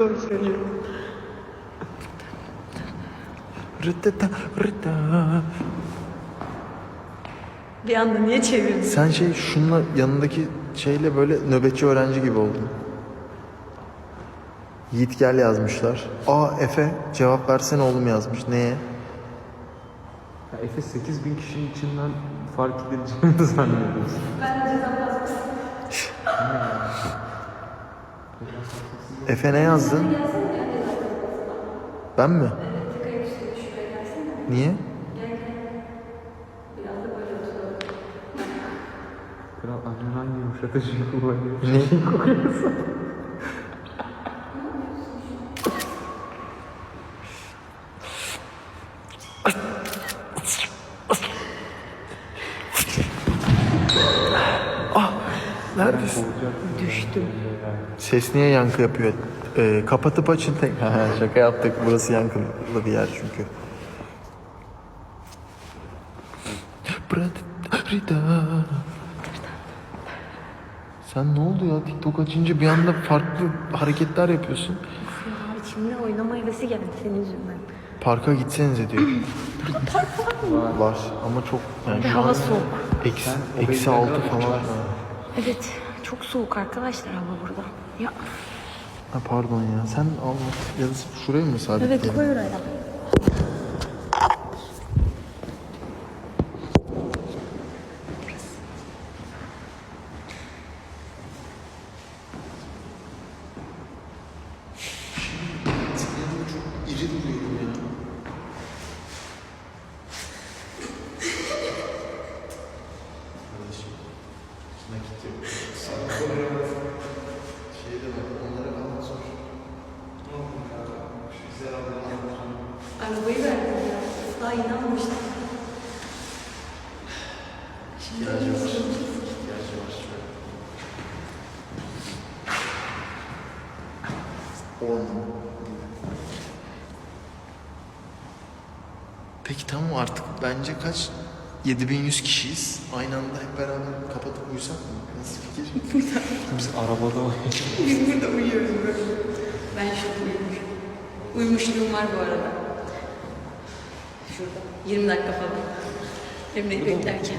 Söylüyorum. Rıtıta rıta. Bir anda niye çevirdin? Sen şey şunla yanındaki şeyle böyle nöbetçi öğrenci gibi oldun. Yiğit gel yazmışlar. Aa Efe cevap versene oğlum yazmış. Neye? Ya Efe 8000 kişinin içinden fark edileceğini zannediyorsun. Efe ne yazdın? Ben mi? Niye? Kral annen hangi yumuşatıcıyı kullanıyor? Ne? Düştüm. Ses niye yankı yapıyor? Ee, kapatıp açın tek. Şaka yaptık. Burası yankılı bir yer çünkü. Rida. Sen ne oldu ya? TikTok açınca bir anda farklı hareketler yapıyorsun. Ya içimde oynama hevesi geldi senin yüzünden. Parka gitsenize diyor. var. ama çok yani şu hava soğuk. Eksi, eksi altı falan. Evet çok soğuk arkadaşlar hava burada. Ya Ha, pardon ya. Sen al ya da şuraya mı sabitleyelim? evet koy oraya. İri duruyorum ya. Kardeşim, nakit yok. Şey de var, onlara kalmak zor. Güzel Arabayı verdim ya. Daha. İhtiyacı var. İhtiyacı var. Orman. Peki tamam artık bence kaç? 7100 kişiyiz. Aynı anda hep beraber kapatıp uyusak mı? Nasıl fikir? Biz arabada oynuyoruz. Biz burada uyuyoruz böyle. Ben çok uyumuşum. Uyumuşluğum var bu arada. Şurada. 20 dakika falan. Hem de beklerken.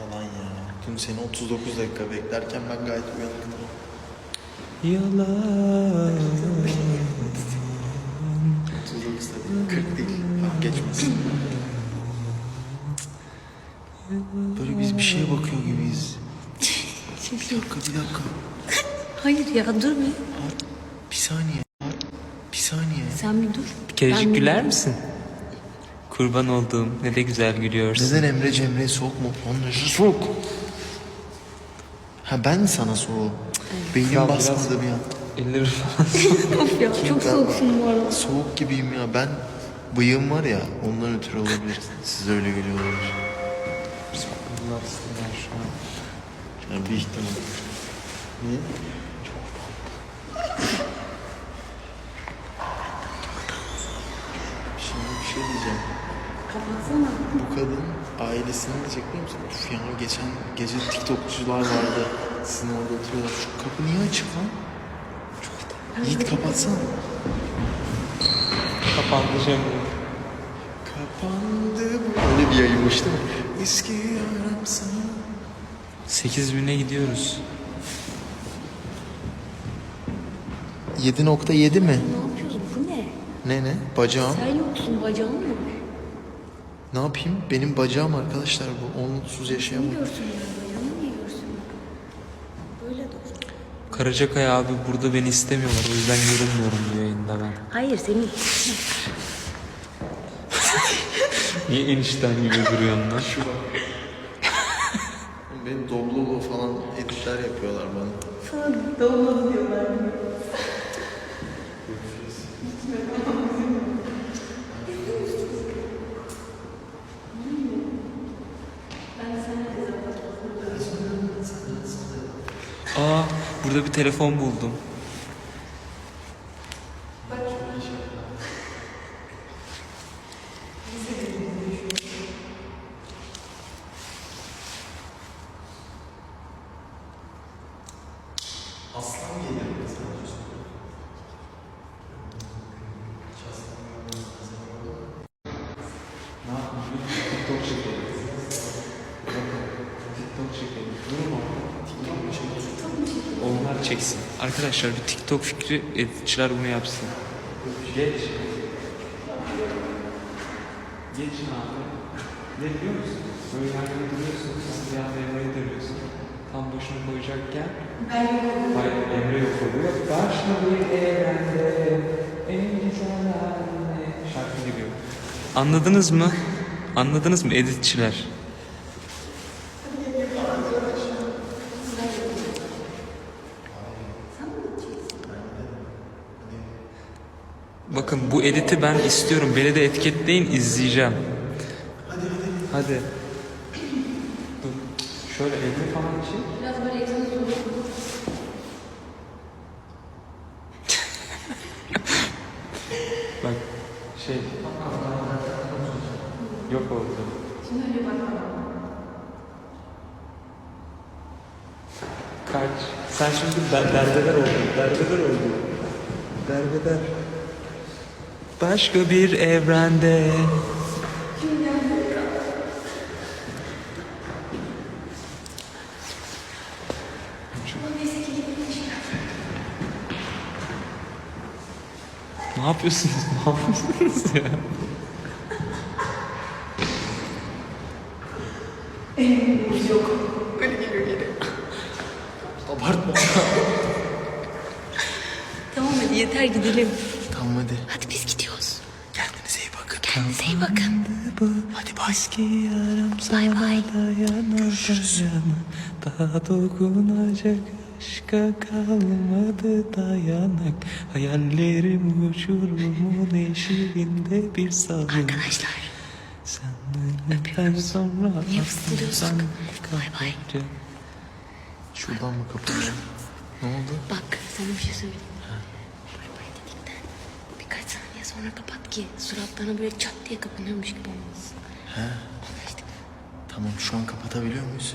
Yalan ya. Dün seni 39 dakika beklerken ben gayet uyanıktım. Yalan. 39 değil, 40 değil. Geçmesin. Böyle biz bir şeye bakıyor gibiyiz. Bir dakika, bir dakika. Hayır ya dur bir. Bir saniye. Bir saniye. Sen bir dur. Bir kerecik Ben- güler misin? Kurban olduğum ne de güzel gülüyorsun. Neden Emre Cemre'yi sokma? Onları sok. Ha ben sana soğuk. Beynim Ya basmadı biraz- bir an. Elleri falan. Of ya çok soğuksun bu arada. Soğuk gibiyim ya. Ben bıyığım var ya ondan ötürü olabilir. Siz öyle geliyor olabilir. Aslında şu an. Yani bir ihtimal. Niye? Şimdi bir şey diyeceğim. Kapatsana. Bu kadın ailesini diyecek biliyor musun? Of ya geçen gece TikTokçular vardı. Sizin orada oturuyorlar. Şu kapı niye açık lan? Yiğit kapatsana. Kapandı şimdi. Kapandı bu. Öyle bir yayınmış değil mi? Eski yaram sana. 8000'e gidiyoruz. 7.7 mi? Ne yapıyorsun? Bu ne? Ne ne? Bacağım. Sen yoksun bacağın mı? Ne yapayım? Benim bacağım arkadaşlar bu. Onsuz yaşayamam. Görsün ya bacağını niye görsün? Böyle dur. Karacakaya abi burada beni istemiyorlar. O yüzden görünmüyorum bu yayında ben. Hayır senin. Niye enişten gibi duruyorsun lan? Benim doblolu falan editler yapıyorlar bana. Sana doğmadı diyorlar. Aa burada bir telefon buldum. Çeksin. Arkadaşlar bir TikTok fikri editçiler bunu yapsın. Geç. Geçin abi. Ne biliyor musun? Böyle yerde duruyorsun, sen bir anda Emre'ye dönüyorsun. Tam başını koyacakken Hayır, Emre yok oluyor. Başlı bir evrende en güzel haline şarkı giriyor. Anladınız mı? Anladınız mı editçiler? Bakın bu editi ben istiyorum. Beni de etiketleyin izleyeceğim. Hadi hadi. Hadi. Dur. Şöyle elini falan çek. Biraz böyle ekranı. Bak şey yok oldu. Şimdi öyle bak. Kaç. Sen şimdi der, derbeler oldun. Derbeler oldun. Derbeler. Başka bir evrende. Ne yapıyorsunuz? Ne yapıyorsunuz ya? Yok. Öyle geliyor geri. Abartma. Tamam hadi yeter gidelim. tamam hadi. Hadi biz gidiyoruz. Kendinize iyi bakın. Kendinize iyi bakın. Hadi bay. Bay bay. yana Daha dokunacak aşka kalmadı dayanak Hayallerim uçurumun eşiğinde bir salın Arkadaşlar. Senden sonra Niye fısıldıyorsun? Bay bay. Şuradan mı kapanıyor? Ne oldu? Bak sana bir şey söyleyeyim. Bay bay dedikten birkaç saniye sonra kapat ki suratlarına böyle çat diye kapanıyormuş gibi olmasın. He. Anlaştık. Tamam şu an kapatabiliyor muyuz?